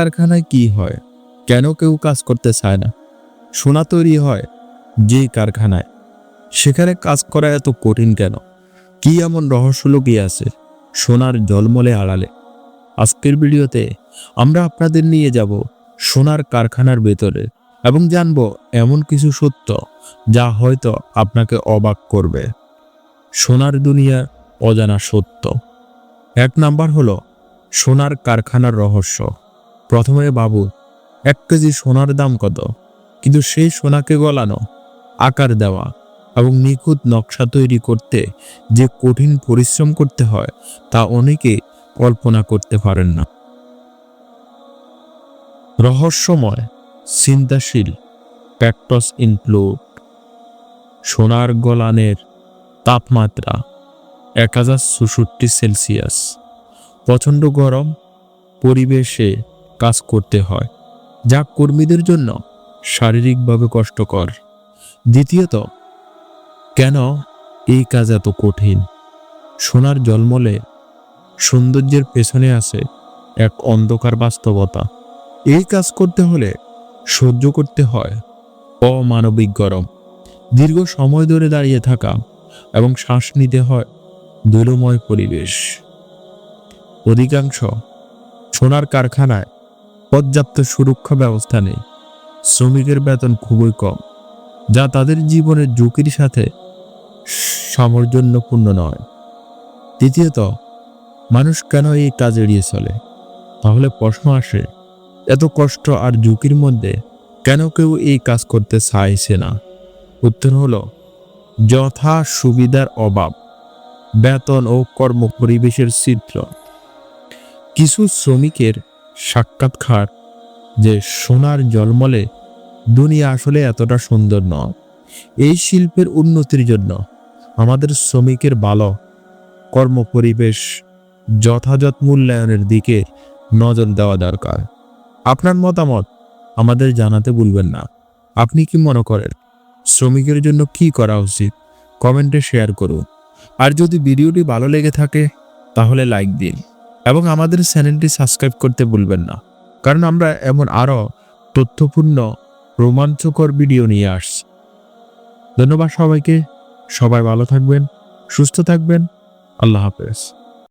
কারখানায় কি হয়? কেন কেউ কাজ করতে চায় না? সোনা তৈরি হয় যে কারখানায়। সেখানে কাজ করা এত কঠিন কেন? কি এমন রহস্য লুকিয়ে আছে সোনার জলমলে আড়ালে? আজকের ভিডিওতে আমরা আপনাদের নিয়ে যাব সোনার কারখানার ভেতরে এবং জানব এমন কিছু সত্য যা হয়তো আপনাকে অবাক করবে। সোনার দুনিয়ার অজানা সত্য। এক নাম্বার হলো সোনার কারখানার রহস্য। প্রথমে বাবু, এক কেজি সোনার দাম কত? কিন্তু সেই সোনাকে গলানো, আকার দেওয়া এবং নিখুঁত নকশা তৈরি করতে যে কঠিন পরিশ্রম করতে হয়, তা অনেকে কল্পনা করতে পারেন না। রহস্যময়, চিন্তাশীল, প্যাক্টস ইনক্লুড, সোনার গলানের তাপমাত্রা এক হাজার চৌষট্টি সেলসিয়াস। প্রচণ্ড গরম, পরিবেশে কাজ করতে হয়, যা কর্মীদের জন্য শারীরিকভাবে কষ্টকর। দ্বিতীয়ত, কেন এই কাজ এত কঠিন? সোনার জলমলে সৌন্দর্যের পেছনে আছে এক অন্ধকার বাস্তবতা। এই কাজ করতে হলে সহ্য করতে হয় অমানবিক গরম। দীর্ঘ সময় ধরে দাঁড়িয়ে থাকা এবং শ্বাস নিতে হয় ধুলোময় পরিবেশ। অধিকাংশ সোনার কারখানায় পর্যাপ্ত সুরক্ষা ব্যবস্থা নেই। শ্রমিকের বেতন খুবই কম, যা তাদের জীবনের ঝুঁকির সাথে সামঞ্জস্যপূর্ণ নয়। দ্বিতীয়ত, মানুষ কেন এই কাজ এড়িয়ে চলে? তাহলে প্রশ্ন আসে, এত কষ্ট আর ঝুঁকির মধ্যে কেন কেউ এই কাজ করতে চাইছে না? উত্তর হলো, যথা সুবিধার অভাব, বেতন ও কর্ম পরিবেশের চিত্র কিছু শ্রমিকের সাক্ষাৎকার যে সোনার জলমলে দুনিয়া আসলে এতটা সুন্দর নয়। এই শিল্পের উন্নতির জন্য আমাদের শ্রমিকের ভালো কর্মপরিবেশ যথাযথ মূল্যায়নের দিকে নজর দেওয়া দরকার। আপনার মতামত আমাদের জানাতে ভুলবেন না। আপনি কি মনে করেন, শ্রমিকের জন্য কি করা উচিত? কমেন্টে শেয়ার করুন। আর যদি ভিডিওটি ভালো লেগে থাকে, তাহলে লাইক দিন। এবং আমাদের চ্যানেলটি সাবস্ক্রাইব করতে ভুলবেন না। কারণ আমরা এমন আরও তথ্যপূর্ণ, রোমাঞ্চকর ভিডিও নিয়ে আসছি। ধন্যবাদ সবাইকে। সবাই ভালো থাকবেন, সুস্থ থাকবেন। আল্লাহ হাফেজ।